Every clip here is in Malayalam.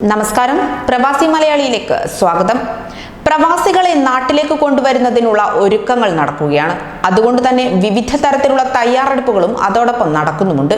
നമസ്കാരം. പ്രവാസി മലയാളിയിലേക്ക് സ്വാഗതം. പ്രവാസികളെ നാട്ടിലേക്ക് കൊണ്ടുവരുന്നതിനുള്ള ഒരുക്കങ്ങൾ നടക്കുകയാണ്. അതുകൊണ്ട് തന്നെ വിവിധ തരത്തിലുള്ള തയ്യാറെടുപ്പുകളും അതോടൊപ്പം നടക്കുന്നുമുണ്ട്.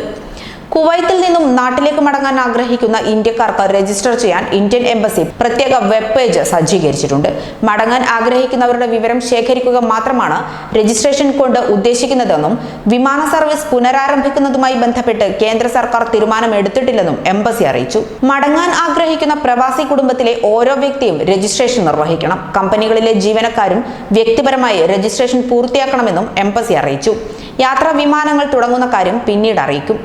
കുവൈത്തിൽ നിന്നും നാട്ടിലേക്ക് മടങ്ങാൻ ആഗ്രഹിക്കുന്ന ഇന്ത്യക്കാർക്ക് രജിസ്റ്റർ ചെയ്യാൻ ഇന്ത്യൻ എംബസി പ്രത്യേക വെബ് പേജ് സജ്ജീകരിച്ചിട്ടുണ്ട്. മടങ്ങാൻ ആഗ്രഹിക്കുന്നവരുടെ വിവരം ശേഖരിക്കുക മാത്രമാണ് രജിസ്ട്രേഷൻ കൊണ്ട് ഉദ്ദേശിക്കുന്നതെന്നും വിമാന സർവീസ് പുനരാരംഭിക്കുന്നതുമായി ബന്ധപ്പെട്ട് കേന്ദ്ര സർക്കാർ തീരുമാനമെടുത്തിട്ടില്ലെന്നും എംബസി അറിയിച്ചു. മടങ്ങാൻ ആഗ്രഹിക്കുന്ന പ്രവാസി കുടുംബത്തിലെ ഓരോ വ്യക്തിയും രജിസ്ട്രേഷൻ നിർവഹിക്കണം. കമ്പനികളിലെ ജീവനക്കാരും വ്യക്തിപരമായി രജിസ്ട്രേഷൻ പൂർത്തിയാക്കണമെന്നും എംബസി അറിയിച്ചു. യാത്രാ വിമാനങ്ങൾ തുടങ്ങുന്ന കാര്യം പിന്നീട് അറിയിക്കും.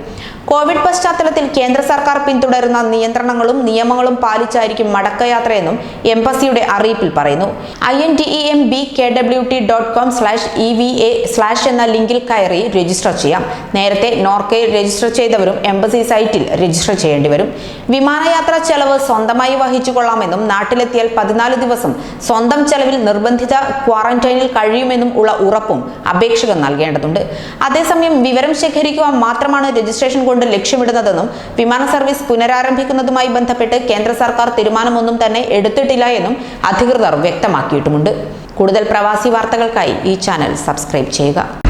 കോവിഡ് പശ്ചാത്തലത്തിൽ കേന്ദ്ര സർക്കാർ പിന്തുടരുന്ന നിയന്ത്രണങ്ങളും നിയമങ്ങളും പാലിച്ചായിരിക്കും മടക്കയാത്രയെന്നും എംബസിയുടെ അറിയിപ്പിൽ പറയുന്നു. I N T E M B K W T dot com slash E V A slash എന്ന ലിങ്കിൽ കയറി രജിസ്റ്റർ ചെയ്യാം. നേരത്തെ നോർക്കയിൽ രജിസ്റ്റർ ചെയ്തവരും എംബസി സൈറ്റിൽ രജിസ്റ്റർ ചെയ്യേണ്ടി വരും. വിമാനയാത്ര ചെലവ് സ്വന്തമായി വഹിച്ചു കൊള്ളാമെന്നും നാട്ടിലെത്തിയാൽ പതിനാല് ദിവസം സ്വന്തം ചെലവിൽ നിർബന്ധിത ക്വാറന്റൈനിൽ കഴിയുമെന്നും ഉള്ള ഉറപ്പും അപേക്ഷകൻ നൽകേണ്ടതുണ്ട്. അതേസമയം വിവരം ശേഖരിക്കുക മാത്രമാണ് രജിസ്ട്രേഷൻ കൊണ്ട് ലക്ഷ്യമിടുന്നതെന്നും വിമാന സർവീസ് പുനരാരംഭിക്കുന്നതുമായി ബന്ധപ്പെട്ട് കേന്ദ്ര സർക്കാർ തീരുമാനമൊന്നും തന്നെ എടുത്തിട്ടില്ല എന്നും അധികൃതർ വ്യക്തമാക്കിയിട്ടുമുണ്ട്. കൂടുതൽ പ്രവാസി വാർത്തകൾക്കായി ഈ ചാനൽ സബ്സ്ക്രൈബ് ചെയ്യുക.